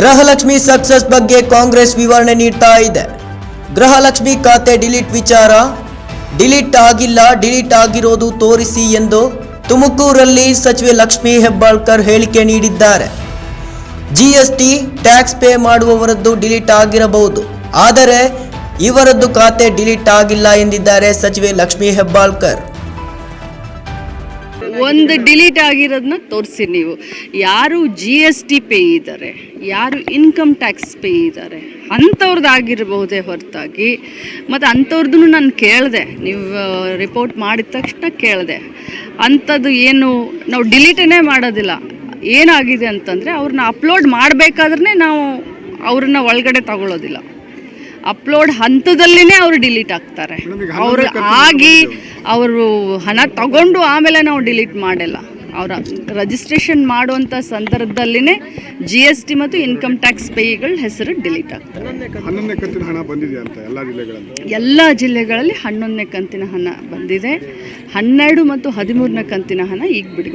Gruhalakshmi success ಬಗ್ಗೆ ಕಾಂಗ್ರೆಸ್ ವಿವರಣೆ ನೀಡ್ತಾ ಇದೆ. ಗೃಹಲಕ್ಷ್ಮಿ ಖಾತೆ ಡಿಲೀಟ್ ವಿಚಾರ, ಡಿಲೀಟ್ ಆಗಿಲ್ಲ, ಡಿಲೀಟ್ ಆಗಿರೋದು ತೋರಿಸಿ ಎಂದು ತುಮಕೂರಲ್ಲಿ ಸಚಿವೆ ಲಕ್ಷ್ಮಿ ಹೆಬ್ಬಾಳ್ಕರ್ ಹೇಳಿಕೆ ನೀಡಿದ್ದಾರೆ. ಜಿಎಸ್ಟಿ ಟ್ಯಾಕ್ಸ್ ಪೇ ಮಾಡುವವರದ್ದು ಡಿಲೀಟ್ ಆಗಿರಬಹುದು, ಆದರೆ ಇವರದ್ದು ಖಾತೆ ಡಿಲೀಟ್ ಆಗಿಲ್ಲ ಎಂದಿದ್ದಾರೆ ಸಚಿವೆ ಲಕ್ಷ್ಮಿ ಹೆಬ್ಬಾಳ್ಕರ್. ಒಂದು ಡಿಲೀಟ್ ಆಗಿರೋದನ್ನ ತೋರಿಸಿ ನೀವು. ಯಾರು ಜಿ ಎಸ್ ಟಿ ಪೇ ಇದ್ದಾರೆ ಯಾರು ಇನ್ಕಮ್ ಟ್ಯಾಕ್ಸ್ ಪೇ ಇದ್ದಾರೆ ಅಂಥವ್ರದ್ದು ಆಗಿರಬಹುದೇ ಹೊರತಾಗಿ. ಮತ್ತು ಅಂಥವ್ರದ್ದು ನಾನು ಕೇಳಿದೆ, ನೀವು ರಿಪೋರ್ಟ್ ಮಾಡಿದ ತಕ್ಷಣ ಕೇಳಿದೆ. ಅಂಥದ್ದು ಏನು, ನಾವು ಡಿಲೀಟನ್ನೇ ಮಾಡೋದಿಲ್ಲ. ಏನಾಗಿದೆ ಅಂತಂದರೆ ಅವ್ರನ್ನ ಅಪ್ಲೋಡ್ ಮಾಡಬೇಕಾದ್ರೆ ನಾವು ಅವ್ರನ್ನ ಒಳಗಡೆ ತಗೊಳ್ಳೋದಿಲ್ಲ ಅಪ್ಲೋಡ್ ಹಂತದಲ್ಲಿನೇ ಅವರು ಡಿಲೀಟ್ ಆಗ್ತಾರೆ. ಅವರು ಆಗಿ ಅವರು. ಹಣ ತಗೊಂಡು ಆಮೇಲೆ ನಾವು ಡಿಲೀಟ್ ಮಾಡಲ್ಲ. ಅವರ ರಿಜಿಸ್ಟ್ರೇಷನ್ ಮಾಡುವಂಥ ಸಂದರ್ಭದಲ್ಲಿನೇ ಜಿ ಎಸ್ ಟಿ ಮತ್ತು ಇನ್ಕಮ್ ಟ್ಯಾಕ್ಸ್ ಪೇಗಳ ಹೆಸರು ಡಿಲೀಟ್ ಆಗ್ತದೆ. ಹನ್ನೊಂದನೇ ಹಣ ಬಂದಿದೆ ಅಂತ ಎಲ್ಲ ಜಿಲ್ಲೆಗಳಲ್ಲಿ? ಎಲ್ಲ ಜಿಲ್ಲೆಗಳಲ್ಲಿ ಹನ್ನೊಂದನೇ ಕಂತಿನ ಹಣ ಬಂದಿದೆ. ಹನ್ನೆರಡು ಮತ್ತು ಹದಿಮೂರನೇ ಕಂತಿನ ಹಣ ಈಗ ಬಿಡುಗಡೆ